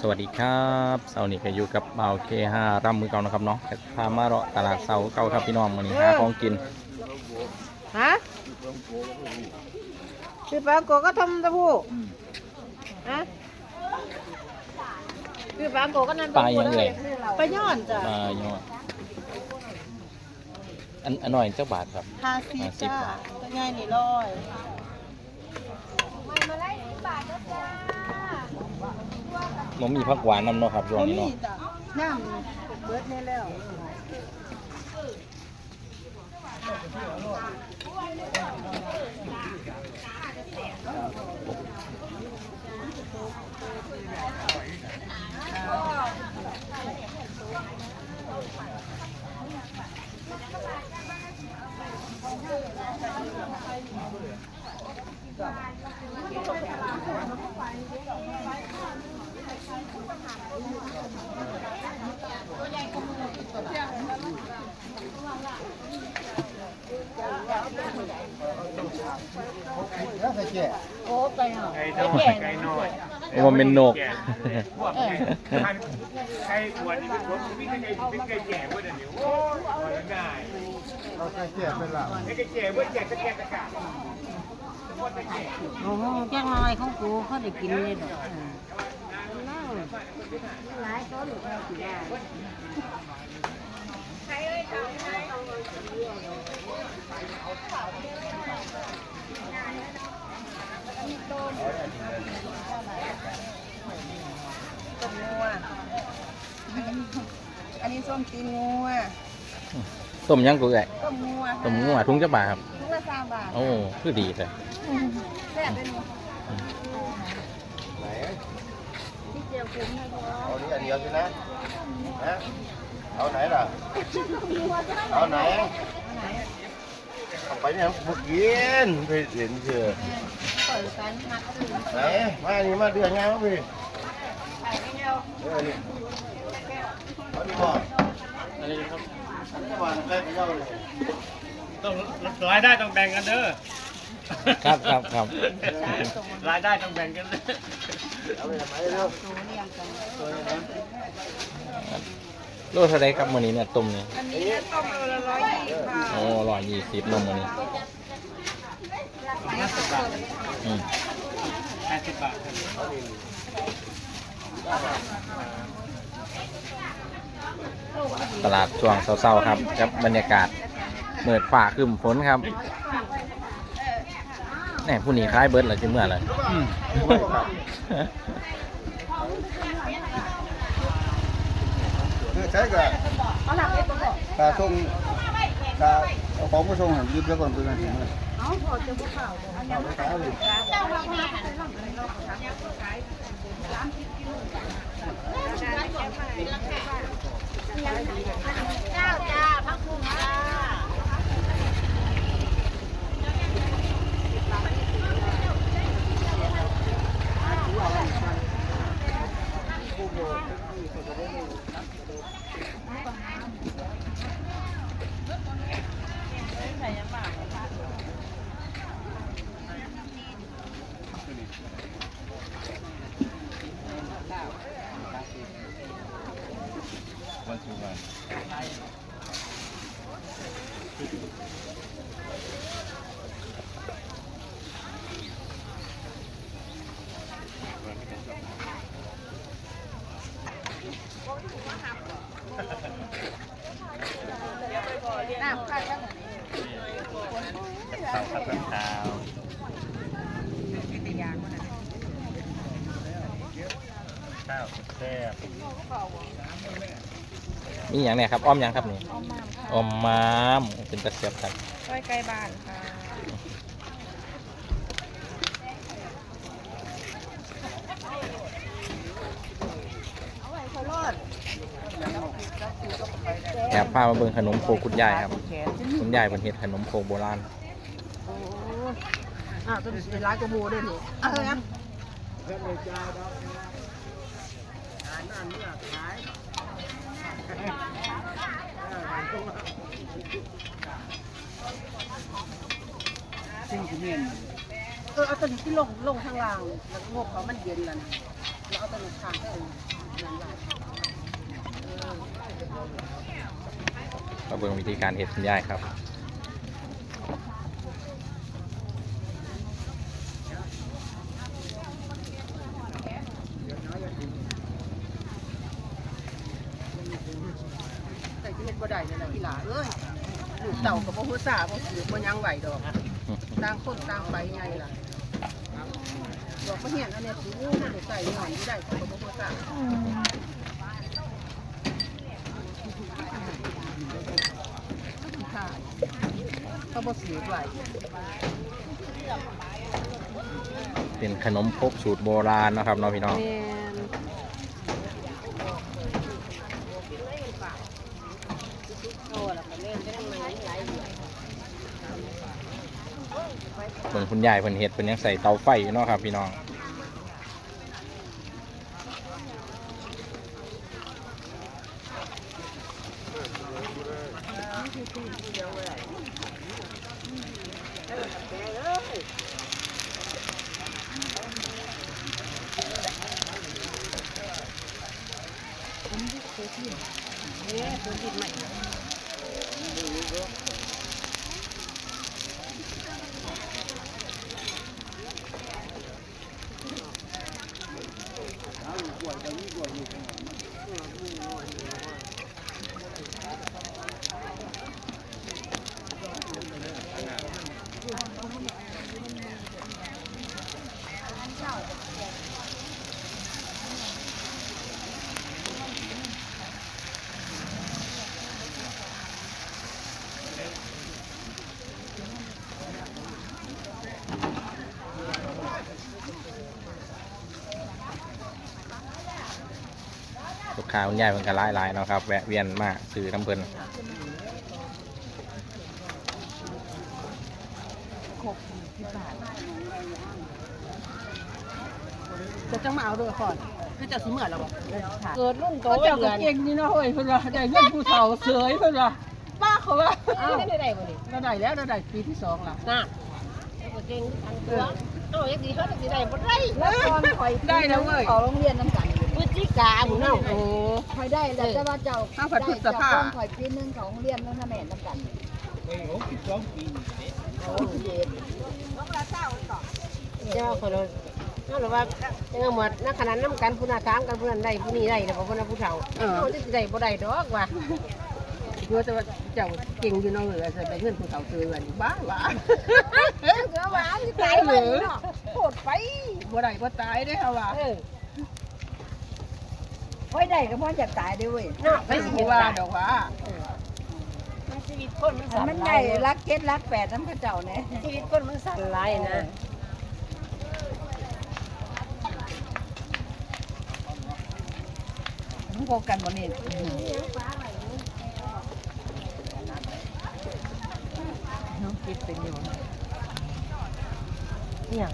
สวัสดีครับเสาร์นี้ก็อยู่กับเบาเคห้าร่ำมือเก่านะครับเนาะจะพามาเลาะตลาดเสาเก่าครับพี่น้องวันนี้หาของกิน ฮะคือปลาโกก็ทำตะพูฮะคือปลาโกก็นั่นปลายังไงปลาย้อนจ้ะปลายอดอันอันหน่อยเจ้าบาทครับห้าสิบห้าสิบจ้าบาทตัวใหญ่นี่ร้อย มันมีผักหวานนำเนาะครับช่วงบ่นี้มีเนาะจ้ะน้ำเบิดแน่แล้ว โอ้ไปหน่อยไก่น้อยไก่น้อยโอ้มันเป็นนกพวกพัวดนี่เป็นผมมีแต่ไก่เป็นไก่แก่เว้ยเดี๋ยวนี้โอ้ยง่ายเราใส่เกียร์เป็นหลังไอ้ไก่แก่เว้ยแก่ตะแก่ตะกาโอ้โหแจ้งน้อยของกูเขาได้กินเลยดอก ต้มงัวอันนี้ส้มตีนงัวต้มยังกูไก่ต้มงัวต้มงัวทุ่งเจ้าบาทครับทุกละสามบาทโอ้คือดีเลยแซ่บเป็น เจียวคุ้มให้พอเอานี้อันเดียวสินะนะเอาไหนล่ะ เอาไหนเอาไปเนี่ยบุกยินไปเห็นเชื่อเปิดกันมัดตื่นไหนมานี่มาเดือนงานมาพี่ไปไม่เดียวเออนี่เอานี่ก่อนอะไรครับอันนี้ก่อนแค่เดียวเลยต้องรายได้ต้องแบ่งกันเด้อ ครับครับครับ รายได้ต้องแบ่งกันเลยเอาไปทำไมเร็วสูเรียงกันโลเท่าไรครับมื้อนี้เนี่ยต้มนี่อันนี้ต้มเออละร้อยยี่สิบค่ะโอ้ร้อยยี่สิบนมมื้อนี้อืมแปดสิบบาทตลาดช่วงเช้าๆครับกับบรรยากาศเมื่อฝ่าครึ้มฝนครับ แหน่ผู้นี้คล้ายเบิร์ดเลยจิเมื่อเลยคือใช้กับเอาหนักเล็กก่อนตาส่งตาเอาของมาส่งให้ยืมแล้วก่อนเป็นไงถึงเลยเอาพอจะพวกเขาอันนี้เอาไปขายเลยเจ้าว่ามาเป็นหลังเป็นรอบค่ะเจ้าจ้าพักคุงจ้า น้ำข้างนั้นเต่าครับเต่าเป็นยางมันนะข้าวแซ่บ มีอย่างเนี่ยครับอ้อมยังครับนี่อ้อมมามเป็นตะเสียบครับใกล้ใกล้บ้านค่ะแอบพามาเบิ่งขนมโคคุณยายครับแขนคุณยายเป็นเฮ็ดขนมโคโบราณโอ้อ้าวตัวนี้เป็นร้านกระบูด้วยนี่เออครับ ซิ่งคุเมียนเออเอาตัวนี้ที่ลงลงข้างล่างแล้วงบเขามันเย็นแล้วนะแล้วเอาตัวนี้ข้างให้นั่นแหละเออมาเบิ่งวิธีการเห็ดคุณยายครับ แต่ที่เฮ็ดบ่ได้นั่นแหละอีหลาเอ้ยลูกเต่ากับบ่ฮู้ซาบ่สือบ่ยังไหวดอกต่างคนต่างไปไงล่ะบอกบ่เฮียนอันเนี้ยสูงมันได้ใส่หน่อยอยู่ได้เขาก็บ่ฮู้ซาค่ะเขาบ่สือไหวเป็นขนมครกสูตรโบราณเนาะครับเน้องพี่น้อง แม่น เบิ่ง คุณยายเพิ่นเฮ็ดเพิ่นยังใส่เตาไฟอยู่เนาะครับ พี่น้องลูกค้ Warga ini. าคุณยายเพิ่นก็หลายๆเนาะครับ แวะเวียนมาซื้อน้ำเพิ่นจะจังมาเอาด้วยก่อนคือจะสิเหมือนเราบ่เกิดรุ่นโตก็เจ้าก็เก่งนี่เนาะเฮ้ยเพิ่นว่าได้เงินผู้เฒ่าเสยเพิ่นว่าป้าเขาว่าเอ้าได้ได้บ่นี่เราได้แล้วเราได้ปีที่สองละน่ะก็เก่งอันตัวเอ้ายังสิเฮ็ดจังสิได้บ่ได้แล้วตอนคอยได้แล้วเว้ยเขาโรงเรียนน้ำกันพฤศ จิกาหมูเนาโอ้คอยได้แล้วแต่ว่าเจ้าอ้าวผัดพฤษภา ได้เจ้คอยปีหนึงขาโรงเรียนน้ำแม่น้ำกันโอ้สิบสองปีเจ้าคนเราเฮาหรือว่าจังหวัดนักขนาดนํกันผู้น่ะถามกันผู้นั้นได้ผู้นี้ได้แล้วบ่ผู้นั้นผู้เฒ่าเอ้าจังสิได้บ่ได้ดอกว่าเยอะแต่ว่าเจ้าเก่งอยู่เนาะเหลือจะได้เงินผู้เฒ่าเสยว่านี่บ้าว่าเสือหวานที่ตายเลยเนาะโคตรไปบ่ได้บ่ตายได้อเฮาว่าเออ คอยได้ก็เพราะอยากตายเด้วยเว้ยเนาะไปไม่สิสิว่าว่าดอกว่ามันชีวิตคนมันสั่นมันหได้ลายรักเก็ดรักแปดน้ำข้าเจ้าเนี่ยชีวิตคนมันสั่นหลายนะมันโกกันบ่นี่น้องคิดเป็นอยู่เนี่ย